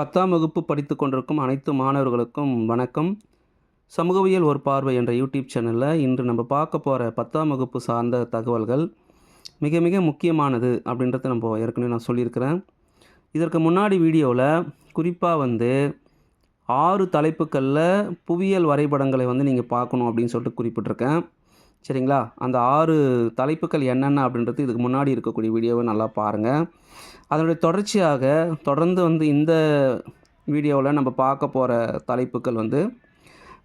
பத்தாம் வகுப்பு படித்து கொண்டிருக்கும் அனைத்து மாணவர்களுக்கும் வணக்கம். சமூகவியல் ஒரு பார்வை என்ற யூடியூப் சேனலில் இன்று நம்ம பார்க்க போகிற பத்தாம் வகுப்பு சார்ந்த தகவல்கள் மிக மிக முக்கியமானது அப்படின்றத நம்ம ஏற்கனவே நான் சொல்லியிருக்கிறேன். இதற்கு முன்னாடி வீடியோவில் குறிப்பாக வந்து ஆறு தலைப்புக்களில் புவியியல் வரைபடங்களை வந்து நீங்கள் பார்க்கணும் அப்படின்னு சொல்லிட்டு குறிப்பிட்டிருக்கேன். சரிங்களா? அந்த ஆறு தலைப்புகள் என்னென்ன அப்படின்றது இதுக்கு முன்னாடி இருக்கக்கூடிய வீடியோவை நல்லா பாருங்கள் அதனுடைய தொடர்ச்சியாக தொடர்ந்து வந்து இந்த வீடியோவில் நம்ம பார்க்க போகிற தலைப்புகள் வந்து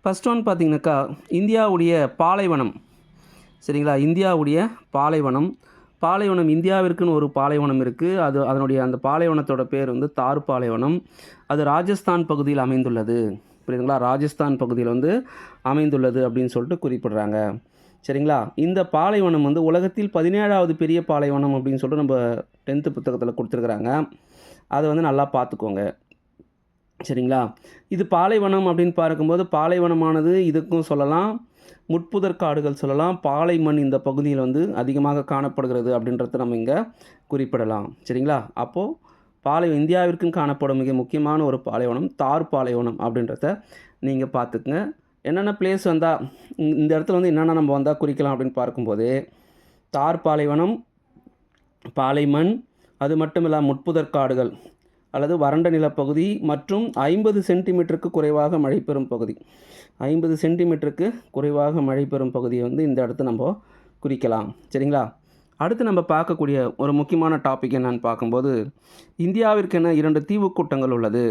ஃபஸ்ட் ஒன் பார்த்திங்கனாக்கா இந்தியாவுடைய பாலைவனம். சரிங்களா? இந்தியாவுடைய பாலைவனம். பாலைவனம் இந்தியாவிற்குன்னு ஒரு பாலைவனம் இருக்குது அது அதனுடைய அந்த பாலைவனத்தோட பேர் வந்து தார் பாலைவனம். அது ராஜஸ்தான் பகுதியில் அமைந்துள்ளது. புரியுதுங்களா? ராஜஸ்தான் பகுதியில் வந்து அமைந்துள்ளது அப்படின்னு சொல்லிட்டு குறிப்பிடுறாங்க. சரிங்களா? இந்த பாலைவனம் வந்து உலகத்தில் பதினேழாவது பெரிய பாலைவனம் அப்படின்னு சொல்லிட்டு நம்ம டென்த்து புத்தகத்தில் கொடுத்துருக்குறாங்க. அதை வந்து நல்லா பார்த்துக்கோங்க. சரிங்களா? இது பாலைவனம் அப்படின்னு பார்க்கும்போது பாலைவனமானது இதுக்கும் சொல்லலாம். முட்புதர் காடுகள் சொல்லலாம். பாலை மண் இந்த பகுதியில் வந்து அதிகமாக காணப்படுகிறது அப்படின்றத நம்ம இங்கே குறிப்பிடலாம். சரிங்களா? அப்போது பாலை இந்தியாவிற்கும் காணப்படும் மிக முக்கியமான ஒரு பாலைவனம் தார் பாலைவனம் அப்படின்றத நீங்கள் பார்த்துக்குங்க. என்னென்ன பிளேஸ் வந்தால் இந்த இடத்துல வந்து என்னென்ன நம்ம வந்தால் குறிக்கலாம் அப்படின்னு பார்க்கும்போது தார் பாலைவனம் பாலைமண் அது மட்டும் இல்லாமல் முட்புதர் காடுகள் அல்லது வறண்ட நிலப்பகுதி மற்றும் ஐம்பது சென்டிமீட்டருக்கு குறைவாக மழை பெறும் பகுதி. ஐம்பது சென்டிமீட்டருக்கு குறைவாக மழை பெறும் பகுதியை வந்து இந்த இடத்த நம்ம குறிக்கலாம். சரிங்களா? அடுத்து நம்ம பார்க்கக்கூடிய ஒரு முக்கியமான டாபிக் என்னன்னு பார்க்கும்போது இந்தியாவிற்கென இரண்டு தீவு கூட்டங்கள் உள்ளது?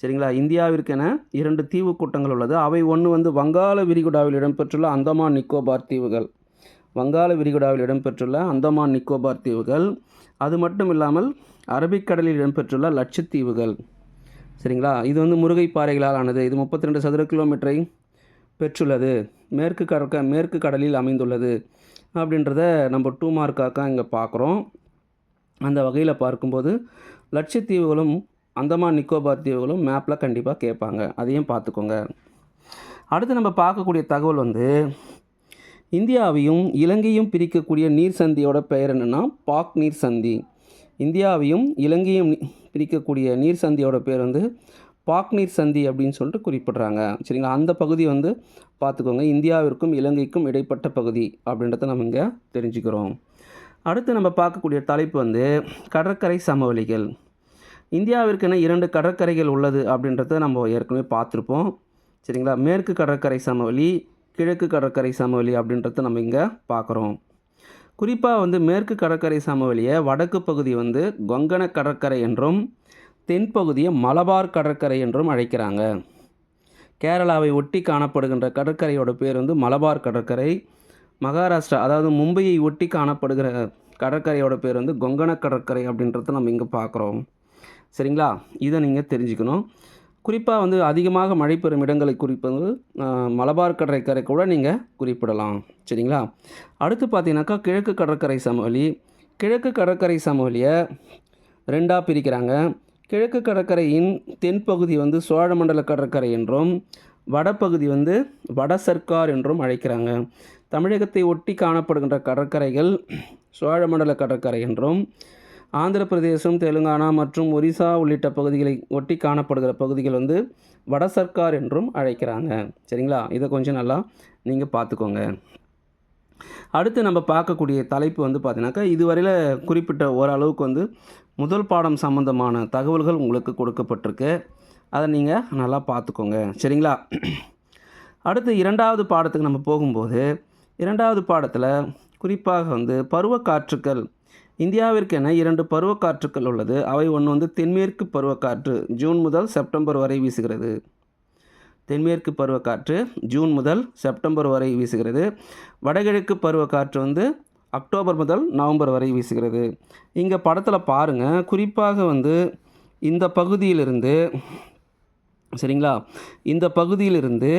சரிங்களா? இந்தியாவிற்கென இரண்டு தீவு கூட்டங்கள் உள்ளது. அவை ஒன்று வந்து வங்காள விரிகுடாவில் இடம்பெற்றுள்ள அந்தமான் நிக்கோபார் தீவுகள். வங்காள விரிகுடாவில் இடம்பெற்றுள்ள அந்தமான் நிக்கோபார் தீவுகள். அது மட்டும் இல்லாமல் அரபிக்கடலில் இடம்பெற்றுள்ள லட்சத்தீவுகள் சரிங்களா? இது வந்து முருகை பாறைகளால் ஆனது. இது முப்பத்தி ரெண்டு சதுர கிலோமீட்டரை பெற்றுள்ளது. மேற்கு கடற்க மேற்கு கடலில் அமைந்துள்ளது. அப்படின்றத நம்ம டூ மார்க்காக இங்கே பார்க்குறோம் அந்த வகையில் பார்க்கும்போது லட்சத்தீவுகளும் அந்தமான் நிக்கோபார் தீவுகளும் மேப்பில் கண்டிப்பாக கேட்பாங்க அதையும் பார்த்துக்கோங்க அடுத்து நம்ம பார்க்கக்கூடிய தகவல் வந்து இந்தியாவையும் இலங்கையும் பிரிக்கக்கூடிய நீர் சந்தியோட பெயர் என்னென்னா பாக் நீர் சந்தி இந்தியாவையும் இலங்கையும் பிரிக்கக்கூடிய நீர் சந்தியோட பேர் வந்து பாக் நீர் சந்தி அப்படின்னு சொல்லிட்டு குறிப்பிட்றாங்க. சரிங்களா? அந்த பகுதி வந்து பார்த்துக்கோங்க இந்தியாவிற்கும் இலங்கைக்கும் இடைப்பட்ட பகுதி அப்படின்றத நம்ம இங்கே தெரிஞ்சுக்கிறோம். அடுத்து நம்ம பார்க்கக்கூடிய தலைப்பு வந்து கடற்கரை சமவெளிகள். இந்தியாவிற்கென இரண்டு கடற்கரைகள் உள்ளது அப்படின்றத நம்ம ஏற்கனவே பார்த்துருப்போம். சரிங்களா? மேற்கு கடற்கரை சமவெளி கிழக்கு கடற்கரை சமவெளி அப்படின்றத நம்ம இங்கே பார்க்குறோம். குறிப்பாக வந்து மேற்கு கடற்கரை சமவெளியை வடக்கு பகுதி வந்து கொங்கண கடற்கரை என்றும் தென்பகுதியை மலபார் கடற்கரை என்றும் அழைக்கிறாங்க. கேரளாவை ஒட்டி காணப்படுகின்ற கடற்கரையோட பேர் வந்து மலபார் கடற்கரை. மகாராஷ்டிரா அதாவது மும்பையை ஒட்டி காணப்படுகிற கடற்கரையோட பேர் வந்து கொங்கண கடற்கரை அப்படின்றத நம்ம இங்கே பார்க்குறோம். சரிங்களா? இதை நீங்கள் தெரிஞ்சுக்கணும். குறிப்பாக வந்து அதிகமாக மழை பெறும் இடங்களை குறிப்பது மலபார் கடற்கரை கூட நீங்கள் குறிப்பிடலாம். சரிங்களா? அடுத்து பார்த்தீங்கன்னாக்கா கிழக்கு கடற்கரை சமவெளி. கிழக்கு கடற்கரை சமவெளியை ரெண்டாக பிரிக்கிறாங்க. கிழக்கு கடற்கரையின் தென்பகுதி வந்து சோழமண்டல கடற்கரை என்றும் வடப்பகுதி வந்து வட சர்க்கார் என்றும் அழைக்கிறாங்க. தமிழகத்தை ஒட்டி காணப்படுகின்ற கடற்கரைகள் சோழமண்டல கடற்கரை என்றும் ஆந்திர பிரதேசம் தெலுங்கானா மற்றும் ஒரிசா உள்ளிட்ட பகுதிகளை ஒட்டி காணப்படுகிற பகுதிகள் வந்து வட சர்க்கார் என்றும் அழைக்கிறாங்க. சரிங்களா? இதை கொஞ்சம் நல்லா நீங்கள் பார்த்துக்கோங்க. அடுத்து நம்ம பார்க்கக்கூடிய தலைப்பு வந்து பார்த்தீங்கன்னாக்கா இதுவரையில் குறிப்பிட்ட ஓரளவுக்கு வந்து முதல் பாடம் சம்பந்தமான தகவல்கள் உங்களுக்கு கொடுக்கப்பட்டிருக்கு. அதை நீங்கள் நல்லா பார்த்துக்கோங்க. சரிங்களா? அடுத்து இரண்டாவது பாடத்துக்கு நம்ம போகும்போது இரண்டாவது பாடத்தில் குறிப்பாக வந்து பருவ காற்றுக்கள் இந்தியாவிற்கென இரண்டு பருவக்காற்றுக்கள் உள்ளது. அவை ஒன்று வந்து தென்மேற்கு பருவக்காற்று ஜூன் முதல் செப்டம்பர் வரை வீசுகிறது. தென்மேற்கு பருவக்காற்று ஜூன் முதல் செப்டம்பர் வரை வீசுகிறது. வடகிழக்கு பருவக்காற்று வந்து அக்டோபர் முதல் நவம்பர் வரை வீசுகிறது. இங்கே படத்தில் பாருங்கள் குறிப்பாக வந்து இந்த பகுதியிலிருந்து சரிங்களா? இந்த பகுதியிலிருந்து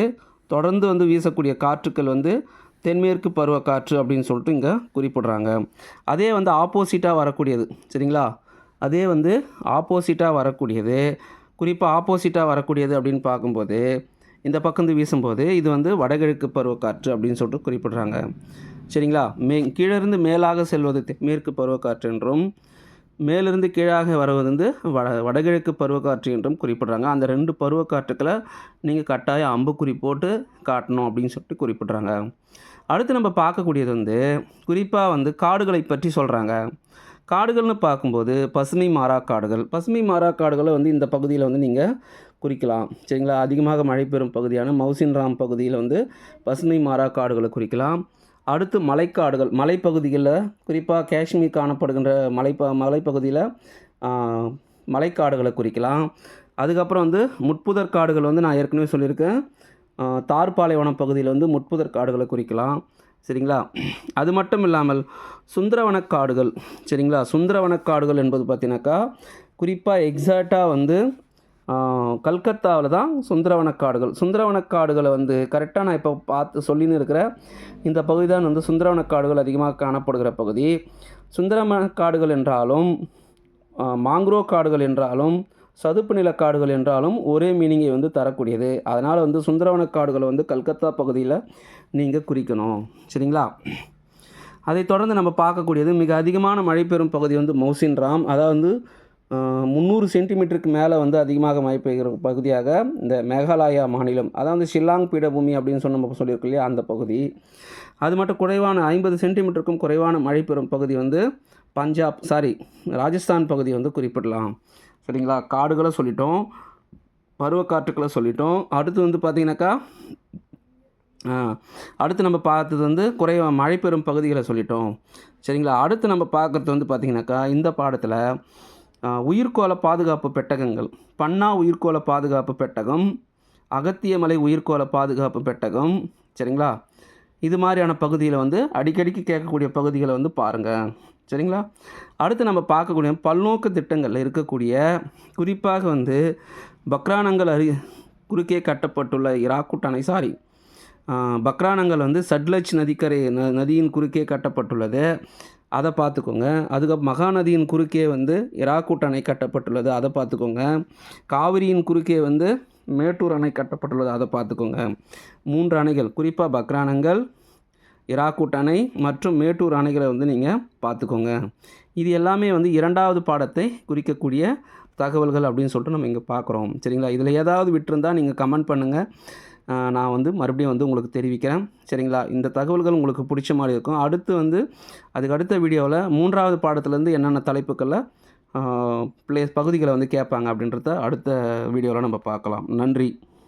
தொடர்ந்து வந்து வீசக்கூடிய காற்றுக்கள் வந்து தென்மேற்கு பருவக்காற்று அப்படின்னு சொல்லிட்டு இங்கே குறிப்பிடுறாங்க. அதே வந்து ஆப்போசிட்டாக வரக்கூடியது. சரிங்களா? அதே வந்து ஆப்போசிட்டாக வரக்கூடியது. குறிப்பாக ஆப்போசிட்டாக வரக்கூடியது அப்படின்னு பார்க்கும்போது இந்த பக்கம் வீசும்போது இது வந்து வடகிழக்கு பருவக்காற்று அப்படின்னு சொல்லிட்டு குறிப்பிடுறாங்க. சரிங்களா? மே கீழிருந்து மேலாக செல்வது தென்மேற்கு பருவக்காற்று என்றும் மேலிருந்து கீழாக வருவது வந்து வட வடகிழக்கு பருவக்காற்று என்றும் குறிப்பிட்றாங்க. அந்த ரெண்டு பருவக்காற்றுக்களை நீங்கள் கட்டாயம் அம்புக்குறி போட்டு காட்டணும் அப்படின்னு சொல்லிட்டு குறிப்பிட்றாங்க. அடுத்து நம்ம பார்க்கக்கூடியது வந்து குறிப்பாக வந்து காடுகளை பற்றி சொல்கிறாங்க காடுகள்னு பார்க்கும்போது பசுமை மாறா காடுகள். பசுமை மாறா காடுகளை வந்து இந்த பகுதியில் வந்து நீங்கள் குறிக்கலாம். சரிங்களா? அதிகமாக மழை பெறும் பகுதியான மவுசின்ராம் பகுதியில் வந்து பசுமை மாறா காடுகளை குறிக்கலாம். அடுத்து மலைக்காடுகள் மலைப்பகுதிகளில் குறிப்பாக காஷ்மீர் காணப்படுகின்ற மலைப்ப மலைப்பகுதியில் மலைக்காடுகளை குறிக்கலாம். அதுக்கப்புறம் வந்து முட்புதர் காடுகள் வந்து நான் ஏற்கனவே சொல்லியிருக்கேன். ஆஹ், தார் பாலைவனம் பகுதியில் வந்து முட்புதர் காடுகளை குறிக்கலாம். சரிங்களா? அது மட்டும் இல்லாமல் சுந்தரவனக் காடுகள் சரிங்களா? சுந்தரவனக் காடுகள் என்பது பார்த்தீங்கன்னாக்கா குறிப்பாக எக்ஸாக்டாக வந்து கல்கத்தாவில் தான் சுந்தரவனக் காடுகள் சுந்தரவனக் காடுகளை வந்து கரெக்டாக நான் இப்போ பார்த்து சொல்லின்னு இருக்கிற இந்த பகுதி தான் வந்து சுந்தரவனக் காடுகள் அதிகமாக காணப்படுகிற பகுதி. சுந்தரவனக்காடுகள் என்றாலும் மாங்க்ரோ காடுகள் என்றாலும் சதுப்பு நில காடுகள் என்றாலும் ஒரே மீனிங்கை வந்து தரக்கூடியது. அதனால் வந்து சுந்தரவனக் காடுகளை வந்து கல்கத்தா பகுதியில் நீங்கள் குறிக்கணும். சரிங்களா? அதைத் தொடர்ந்து நம்ம பார்க்கக்கூடியது மிக அதிகமான மழை பெறும் பகுதி வந்து மௌசின் ராம். அதாவது முந்நூறு சென்டிமீட்டருக்கு மேலே வந்து அதிகமாக மழை பெய்கிற பகுதியாக இந்த மேகாலயா மாநிலம் அதாவது ஷில்லாங் பீடபூமி அப்படின்னு சொன்ன நம்ம சொல்லியிருக்கோம் இல்லையா அந்த பகுதி. அது மட்டும் குறைவான ஐம்பது சென்டிமீட்டருக்கும் குறைவான மழை பெறும் பகுதி வந்து பஞ்சாப் சாரி ராஜஸ்தான் பகுதி வந்து குறிப்பிடலாம். சரிங்களா காடுகளை சொல்லிட்டோம் பருவக்காற்றுக்களை சொல்லிட்டோம். அடுத்து வந்து பார்த்திங்கனாக்கா அடுத்து நம்ம பார்த்தது வந்து குறை மழை பெறும் பகுதிகளை சொல்லிட்டோம். சரிங்களா அடுத்து நம்ம பார்க்குறது வந்து பார்த்திங்கனாக்கா இந்த பாடத்தில் உயிர்கோள பாதுகாப்பு பெட்டகங்கள். பன்னா உயிர்கோள பாதுகாப்பு பெட்டகம் அகத்தியமலை உயிர்கோள பாதுகாப்பு பெட்டகம் சரிங்களா? இது மாதிரியான பகுதியில் வந்து அடிக்கடிக்கு கேட்கக்கூடிய பகுதிகளை வந்து பாருங்கள் சரிங்களா? அடுத்து நம்ம பார்க்கக்கூடிய பல்நோக்கு திட்டங்களில் இருக்கக்கூடிய குறிப்பாக வந்து பக்ரானங்கள் அரு குறுக்கே கட்டப்பட்டுள்ள இராக்குட் அணை சாரி பக்ரானங்கள் வந்து சட்லஜ் நதிக்கரை ந நதியின் குறுக்கே கட்டப்பட்டுள்ளது. அதை பார்த்துக்கோங்க. அதுக்கப்புறம் மகாநதியின் குறுக்கே வந்து இராக்கூட் அணை கட்டப்பட்டுள்ளது அதை பார்த்துக்கோங்க. காவிரியின் குறுக்கே வந்து மேட்டூர் அணை கட்டப்பட்டுள்ளது அதை பார்த்துக்கோங்க. மூன்று அணைகள் குறிப்பாக பக்ரானங்கள் இராக்கூட் அணை மற்றும் மேட்டூர் அணைகளை வந்து நீங்கள் பார்த்துக்கோங்க. இது எல்லாமே வந்து இரண்டாவது பாடத்தை குறிக்கக்கூடிய தகவல்கள் அப்படின்னு சொல்லிட்டு நம்ம இங்கே பார்க்குறோம். சரிங்களா? இதில் ஏதாவது விட்டுருந்தால் நீங்கள் கமெண்ட் பண்ணுங்கள் நான் வந்து மறுபடியும் வந்து உங்களுக்கு தெரிவிக்கிறேன். சரிங்களா? இந்த தகவல்கள் உங்களுக்கு பிடிச்ச மாதிரி இருக்கும். அடுத்து வந்து அதுக்கு அடுத்த வீடியோவில் மூன்றாவது பாடத்துலேருந்து என்னென்ன தலைப்புகளில் பிளேஸ் பகுதிகளை வந்து கேட்பாங்க அப்படின்றத அடுத்த வீடியோவில் நம்ம பார்க்கலாம். நன்றி.